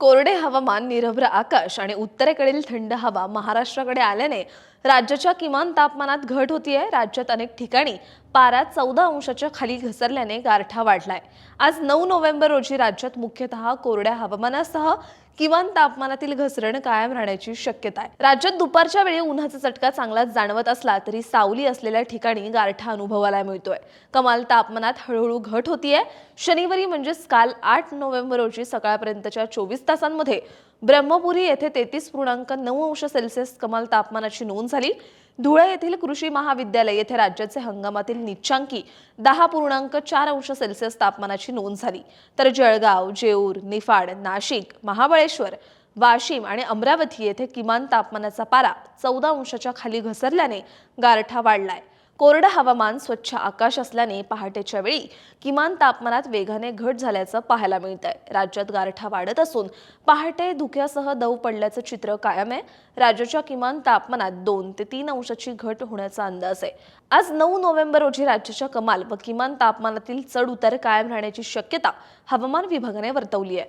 कोरडे हवामान निरभ्र आकाश आणि उत्तरेकडील थंड हवा महाराष्ट्राकडे आल्याने राज्याच्या किमान तापमानात घट होतीये. राज्यात अनेक ठिकाणी पारा चौदा अंशाच्या खाली घसरल्याने गारठा वाढलाय. आज नऊ नोव्हेंबर रोजी राज्यात मुख्यतः कोरड्या हवामानासह किमान तापमानातील घसरण कायम राहण्याची शक्यता आहे. राज्यात दुपारच्या वेळी उन्हाचा चटका चांगलाच जाणवत असला तरी सावली असलेल्या ठिकाणी गारठा अनुभवायला मिळतोय. कमाल तापमानात हळूहळू घट होतीये. शनिवारी म्हणजेच काल आठ नोव्हेंबर रोजी सकाळपर्यंतच्या चोवीस तासांमध्ये ब्रह्मपुरी येथे तेहतीस पूर्णांक नऊ अंश सेल्सिअस कमाल तापमानाची नोंद झाली. धुळे येथील कृषी महाविद्यालय येथे राज्याचे हंगामातील निच्चांकी दहा पूर्णांक चार अंश सेल्सिअस तापमानाची नोंद झाली. तर जळगाव जेऊर निफाड नाशिक महाबळेश्वर वाशिम आणि अमरावती येथे किमान तापमानाचा पारा चौदा अंशाच्या खाली घसरल्याने गारठा वाढलाय. कोरडं हवामान स्वच्छ आकाश असल्याने पहाटेच्या वेळी किमान तापमानात वेगाने घट झाल्याचं पाहायला मिळत आहे राज्यात गारठा वाढत असून पहाटे धुक्यासह दव पडल्याचं चित्र कायम आहे. राज्याच्या किमान तापमानात दोन ते तीन अंशाची घट होण्याचा अंदाज आहे. आज नऊ नोव्हेंबर रोजी राज्याच्या कमाल व किमान तापमानातील चढ उतार कायम राहण्याची शक्यता हवामान विभागाने वर्तवली आहे.